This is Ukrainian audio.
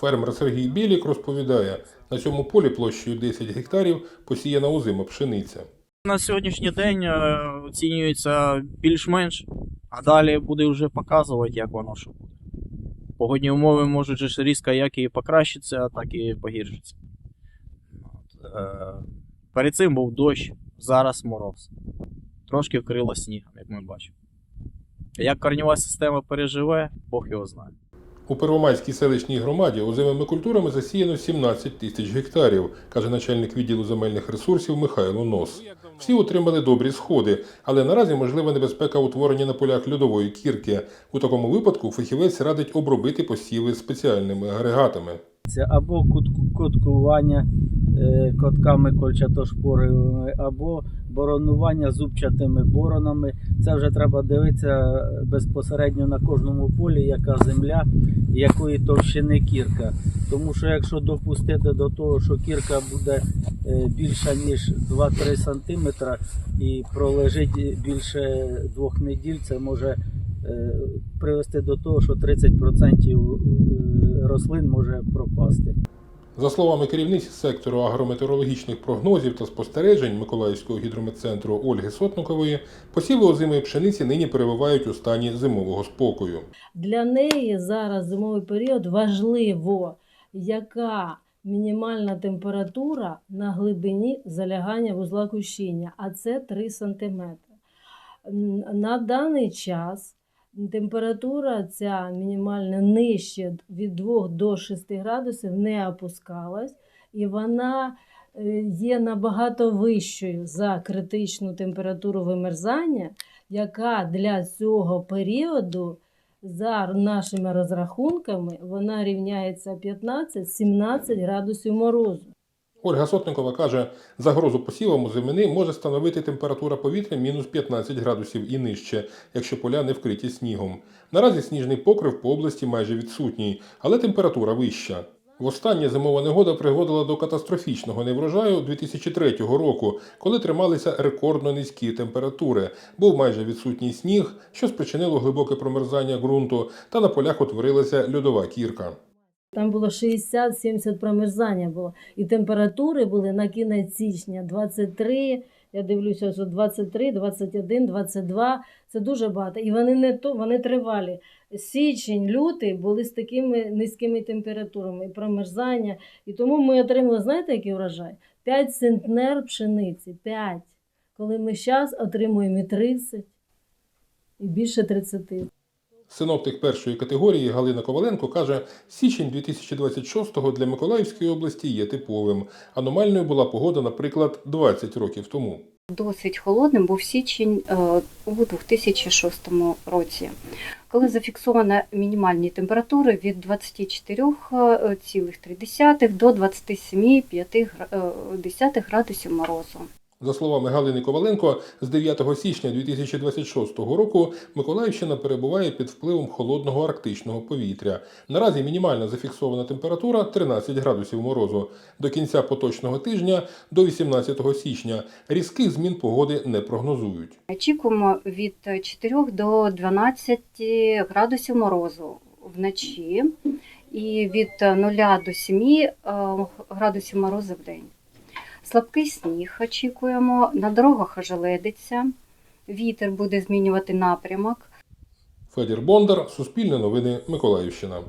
Фермер Сергій Білік розповідає, на цьому полі площею 10 гектарів посіяна озима пшениця. На сьогоднішній день е, оцінюється більш-менш, а далі буде вже показувати, як воно що буде. Погодні умови можуть різко як і покращитися, так і погіршитися. Е, перед цим був дощ, зараз мороз. Трошки вкрило снігом, як ми бачимо. Як корнєва система переживе, Бог його знає. У Первомайській селищній громаді озимими культурами засіяно 17 тисяч гектарів, каже начальник відділу земельних ресурсів Михайло Нос. Всі отримали добрі сходи, але наразі можлива небезпека утворення на полях льодової кірки. У такому випадку фахівець радить обробити посіви спеціальними агрегатами. Це або куткування е, котками кольчатошпоровими, або боронування зубчатими боронами. Це вже треба дивитися безпосередньо на кожному полі, яка земля якої товщини кірка. Тому що якщо допустити до того, що кірка буде е, більша ніж 2-3 см і пролежить більше двох неділь, це може е, привести до того, що 30% е, рослин може пропасти. За словами керівниці сектору агрометеорологічних прогнозів та спостережень Миколаївського гідрометцентру Ольги Сотникової, посіви озимої пшениці нині перебувають у стані зимового спокою. Для неї зараз зимовий період важливо, яка мінімальна температура на глибині залягання вузла кущіння, а це 3 см. На даний час температура ця мінімальна нижче від 2 до 6 градусів не опускалась, і вона е, є набагато вищою за критичну температуру вимерзання, яка для цього періоду за нашими розрахунками вона рівняється 15-17 градусів морозу. Ольга Сотникова каже, загрозу посівам у зимини може становити температура повітря мінус 15 градусів і нижче, якщо поля не вкриті снігом. Наразі сніжний покрив по області майже відсутній, але температура вища. Востаннє зимова негода пригодила до катастрофічного неврожаю 2003 року, коли трималися рекордно низькі температури. Був майже відсутній сніг, що спричинило глибоке промерзання ґрунту, та на полях утворилася льодова кірка. Там було 60-70 промерзання було. І температури були на кінець січня 23, я дивлюся, що 23, 21, 22. Це дуже багато. І вони не то, вони тривалі. Січень, лютий були з такими низькими температурами і промерзання. І тому ми отримали, знаєте, який урожай? 5 центнер пшениці. 5. Коли ми зараз отримуємо і 30, і більше 30. Синоптик першої категорії Галина Коваленко каже, січень 2026-го для Миколаївської області є типовим. Аномальною була погода, наприклад, 20 років тому. Досить холодним був січень е, у 2006 році, коли зафіксовано мінімальні температури від 24,3 до 27,5 градусів морозу. За словами Галини Коваленко, з 9 січня 2026 року Миколаївщина перебуває під впливом холодного арктичного повітря. Наразі мінімальна зафіксована температура 13 градусів морозу. До кінця поточного тижня, до 18 січня, різких змін погоди не прогнозують. Очікуємо від 4 до 12 градусів морозу вночі і від 0 до 7 е, градусів морозу в день. Слабкий сніг очікуємо, на дорогах ожеледиться, вітер буде змінювати напрямок. Федір Бондар, Суспільне новини, Миколаївщина.